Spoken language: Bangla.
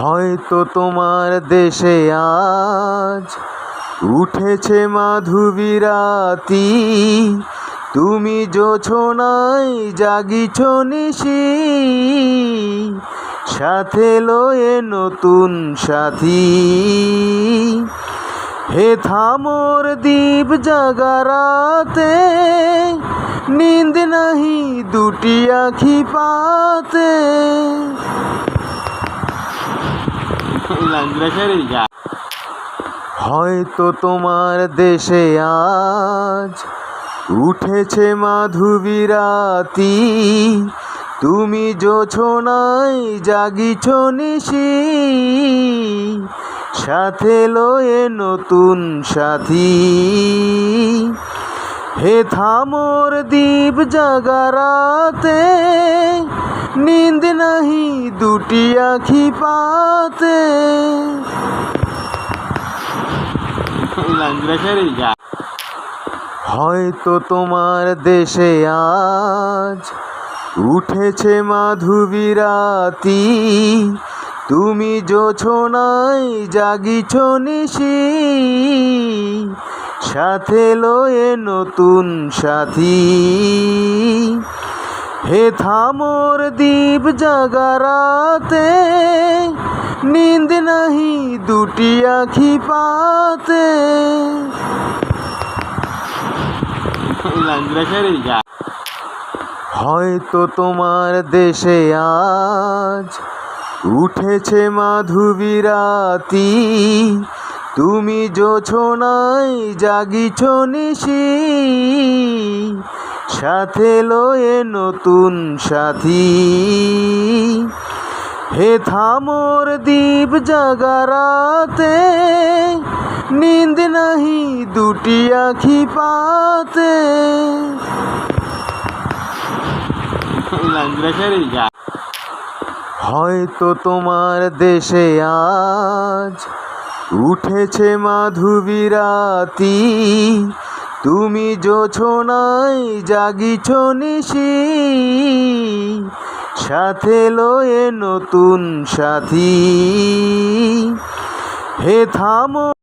হয়তো তোমার দেশে আজ উঠেছে মাধুবিরাতি তুমি জোছনাই জাগিছ নিশি। সাথে লয়ে নতুন সাথী। হে থামোর দ্বীপ জাগারাতে, নিন্দ নাহি দুটি আখি পাতে। হয়তো তোমার দেশে আজ উঠেছে মাধুবিরাতি তুমি জোছনাই জাগিছ নিশি। সাথে লয়ে নতুন সাথী। হে থামোর দ্বীপ জাগারাতে দুটি আখি পাতে। হয়তো তোমার দেশে আজ উঠেছে মাধুবিরাতি তুমি জোছনাই জাগিছ নিশি। সাথে লয়ে নতুন সাথী। হে থামোর দ্বীপ জাগারাতে, নিন্দ নাহি দুটি আখি পাতে। হয়তো তোমার দেশে আজ উঠেছে মাধুবিরাতি তুমি জোছনাই জাগিছ নিশি। সাথে লয়ে নতুন সাথী। হে থামোর দ্বীপ জাগারাতে, নিন্দ নাহি দুটি আখি পাতে। হয়তো তোমার দেশে আজ উঠেছে মাধুবিরাতি তুমি জোছনাই জাগিছ নিশি। সাথে লয়ে নতুন সাথী। হে থামো